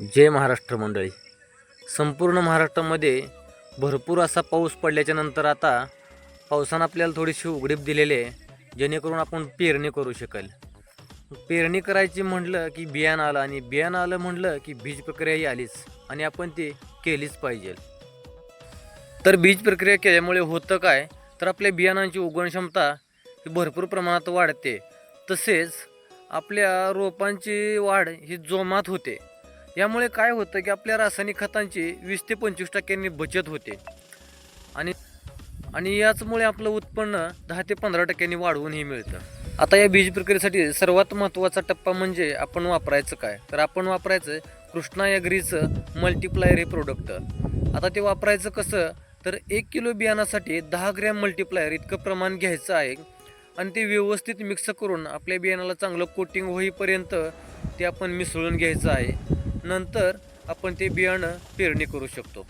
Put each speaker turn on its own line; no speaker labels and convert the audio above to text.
जय महाराष्ट्र मंडळी. संपूर्ण महाराष्ट्रामध्ये भरपूर असा पाऊस पडल्याच्या नंतर आता पावसानं आपल्याला थोडीशी उघडीप दिलेली आहे जेणेकरून आपण पेरणी करू शकेल. पेरणी करायची म्हटलं की बियाणं आलं आणि बियाणं आलं म्हटलं की बीज प्रक्रियाही आलीच आणि आपण ती केलीच पाहिजे. तर बीज प्रक्रिया केल्यामुळे होतं काय? तर आपल्या बियाणांची उगवण क्षमता ही भरपूर प्रमाणात वाढते. तसेच आपल्या रोपांची वाढ ही जोमात होते. यामुळे काय होतं की आपल्या रासायनिक खतांची वीस ते पंचवीस टक्क्यांनी बचत होते. आणि आणि याचमुळे आपलं उत्पन्न दहा ते पंधरा टक्क्यांनी वाढवूनही मिळतं. आता या बीज प्रक्रियेसाठी सर्वात महत्त्वाचा टप्पा म्हणजे आपण वापरायचं काय? तर आपण वापरायचं कृष्णा ॲग्रीचं मल्टिप्लायर हे प्रोडक्ट आता ते वापरायचं कसं? तर एक किलो बियाणासाठी दहा ग्रॅम मल्टिप्लायर इतकं प्रमाण घ्यायचं आहे आणि ते व्यवस्थित मिक्स करून आपल्या बियाणाला चांगलं कोटिंग होईपर्यंत ते आपण मिसळून घ्यायचं आहे. नंतर आपण ते बियाणं पेरणी करू शकतो.